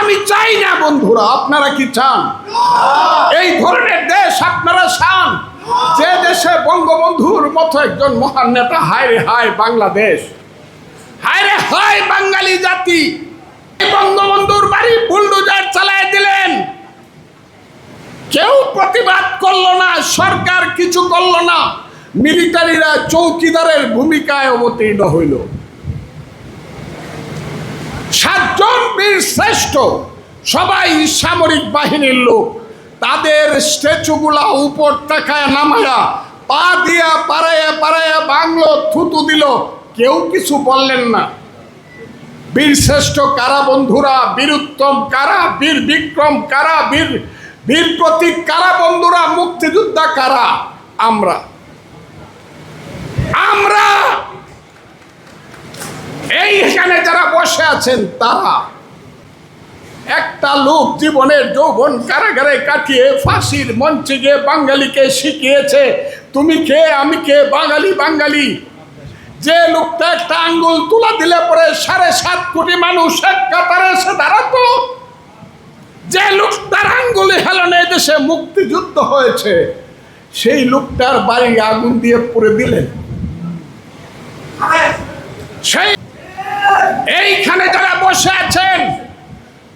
আমি চাই না, বন্ধুরা, আপনারা কি চান? এই ধরনের দেশ আপনারা চান? যে দেশে বঙ্গবন্ধুর মতো একজন মহান নেতা হায় রে হায় বাংলাদেশ হায় রে হায় বাঙালি জাতি, বঙ্গবন্ধুর বাড়ি চালায় দিলেন। কেউ প্রতিবাদ করল না, সরকার কিছু করল না, মিলিটারিরা চৌকিদারের ভূমিকায় অবতীর্ণ হইল। সাতজন বীর শ্রেষ্ঠ, সবাই সামরিক বাহিনীর লোক। তাদের স্ট্যাচুগুলা উপর টাকায় নামায়া, পা দিয়া পাড়াইয়া পাড়াইয়া বাংলো থুতু দিল। কেউ কিছু বললেন না। বীর শ্রেষ্ঠ কারা বন্ধুরা? বীরুত্তম কারা? বীর বিক্রম কারা? বীর বীর প্রতীক কারা বন্ধুরা? মুক্তিযোদ্ধা কারা? আমরা। আমরা! এইখানে যারা বসে আছেন, তারা একটা লোক জীবনের যৌবন কারাগারে কাটিয়ে ফাঁসির মঞ্চে গিয়ে বাঙালিকে শিখিয়েছে, তুমি কে? আমি কে? বাঙালি বাঙালি। যে লোকটা একটা আঙ্গুল তুলা দিলে পরে সাড়ে সাত কোটি মানুষ এক কাতারে এসে দাঁড়াতো। যে লোকটার আঙ্গুলে হেলনে দেশে মুক্তিযুদ্ধ হয়েছে, সেই লোকটার বাড়ি আগুন দিয়ে পুড়ে দিলেন। সেই এইখানে যারা বসে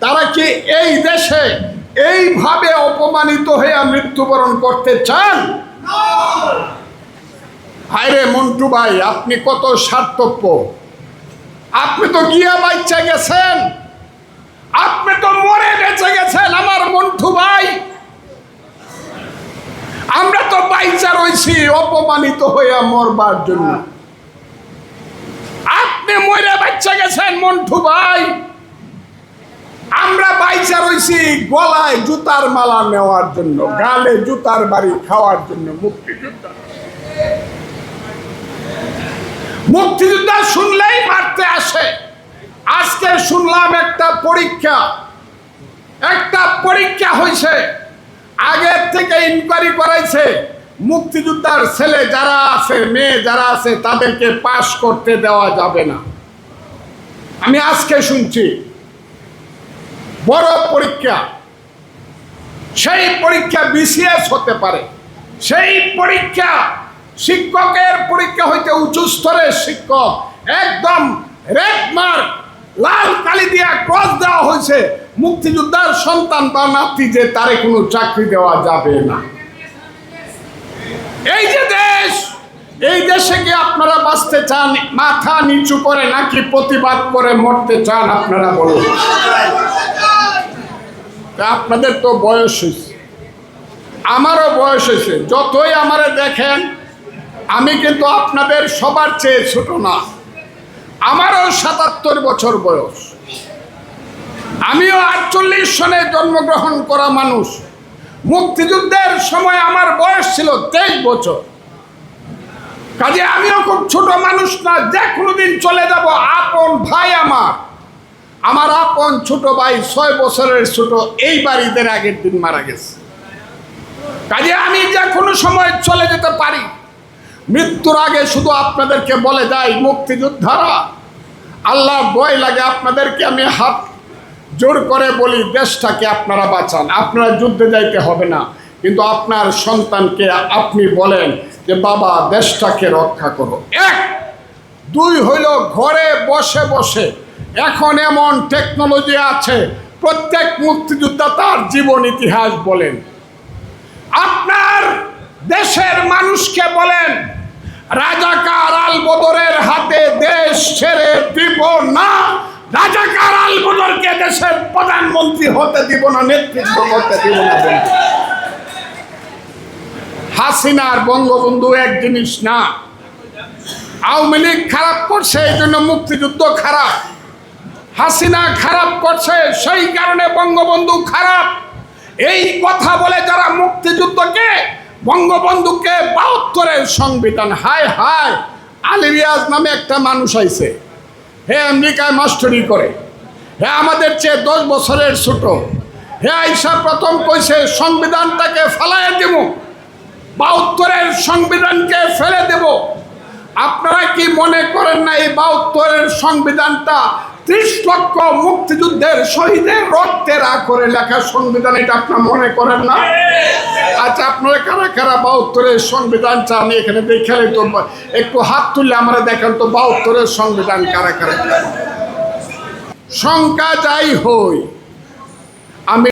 তারা কি এই দেশে এইভাবে অপমানিত হয়ে মৃত্যুবরণ করতে চান? হায়রে মন্টু ভাই, আপনি কত স্বার্থপ্য আপনি তো গিয়া বাচ্চা গেছেন। আপনি তো মরে বেঁচে গেছেন আমার মন্টু ভাই। আমরা তো বাইচা রয়েছি অপমানিত হইয়া মরবার জন্য। আপনি মরে বাচ্চা গেছেন মন্টু ভাই। আমরা বাইচা রয়েছি গলায় জুতার মালা নেওয়ার জন্য, গালে জুতার বাড়ি খাওয়ার জন্য মুক্তিযোদ্ধা। মুক্তিযোদ্ধা শুনলেই মারতে আসে। আজকে শুনলাম একটা পরীক্ষা। একটা পরীক্ষা হয়েছে। আগের থেকে ইনকোয়ারি করাইছে, মুক্তিযোদ্ধার ছেলে যারা আছে, মেয়ে যারা আছে, তাদেরকে পাশ করতে দেওয়া যাবে না। আমি আজকে শুনছি বড় পরীক্ষা। সেই পরীক্ষা বিসিএস হতে পারে। সেই পরীক্ষা শিক্ষকের পরীক্ষা হইতে উঁচু স্তরের শিক্ষক। একদম রেড মার্ক লাল কালি দিয়া ক্রস দেওয়া হয়েছে মুক্তিযোদ্ধার সন্তান বা নাতি যে তারে কোনো চাকরি দেওয়া যাবে না। এই যে দেশ, এই দেশে কি আপনারা বাঁচতে চান, মাথা নিচু করে নাকি প্রতিবাদ করে মরতে চান, আপনারা বলুন। আপনাদের তো বয়স হয়েছে আমারও বয়স হয়েছে যতই আমারে দেখেন, আমি কিন্তু আপনাদের সবার চেয়ে ছোট না। আমারও সাতাত্তর বছর বয়স। আমিও আটচল্লিশ সনে জন্মগ্রহণ করা মানুষ। মুক্তিযুদ্ধের সময় আমার বয়স ছিল তেইশ বছর। কাজে আমিও খুব ছোট মানুষ না, যে কোনোদিন চলে যাব আপন ভাই আমার। আমার আপন ছোট ভাই ছয় বছরের ছোট, এই বাড়িদের আগের দিন মারা গেছে। কাজে আমি যে কোনো সময় চলে যেতে পারি। মৃত্যুর আগে শুধু আপনাদেরকে বলে যাই, মুক্তিযোদ্ধারা আল্লাহ ভয় লাগে আপনাদেরকে, আমি হাত জোর করে বলি, দেশটাকে আপনারা বাঁচান। আপনারা যুদ্ধে যাইতে হবে না। কিন্তু আপনার সন্তানকে আপনি বলেন যে, বাবা, দেশটাকে রক্ষা করো। এক, দুই হইল ঘরে বসে বসে এখন এমন টেকনোলজি আছে, প্রত্যেক মুক্তিযোদ্ধা তার জীবন ইতিহাস বলেন। আপনার দেশের মানুষকে বলেন, রাজাকার আল বদরের হাতে দেশ ছেড়ে দিব না, রাজাকার আল বদরকে দেশের প্রধানমন্ত্রী হতে দিব না, নেতৃত্ব করতে দিব না হাসিনার বঙ্গবন্ধু এক জিনিস না, আওয়ামী লীগ খারাপ করছে, এই জন্য মুক্তিযুদ্ধ খারাপ। হাসিনা খারাপ করছে, সেই কারণে বঙ্গবন্ধু খারাপ। এই কথা বলে যারা মুক্তিযুদ্ধকে বঙ্গবন্ধুকে বাহাত্তরের সংবিধান, হায় হায় আলিরিয়াজ নামে একটা মানুষ আইছে। হে আমেরিকায় মাস্টারি করে, হে আমাদের চেয়ে দশ বছরের ছোট, হে আইসা প্রথম কইছে, সংবিধানটাকে ফেলাইয়া দেব বাহাত্তরের সংবিধানকে ফেলে দেব। আপনারা কি মনে করেন না এই বাহাত্তরের সংবিধানটা ত্রিশ লক্ষ মুক্তিযুদ্ধের শহীদের রক্তের করে লেখা সংবিধান, এটা আপনার মনে করেন না আচ্ছা আপনারা কারা কারা বাহাত্তরের সংবিধান চান এখানে দেখে তো, একটু হাত তুললে আমরা দেখেন তো বাহাত্তরের সংবিধান কারা কারা। সংখ্যা যাই হই, আমি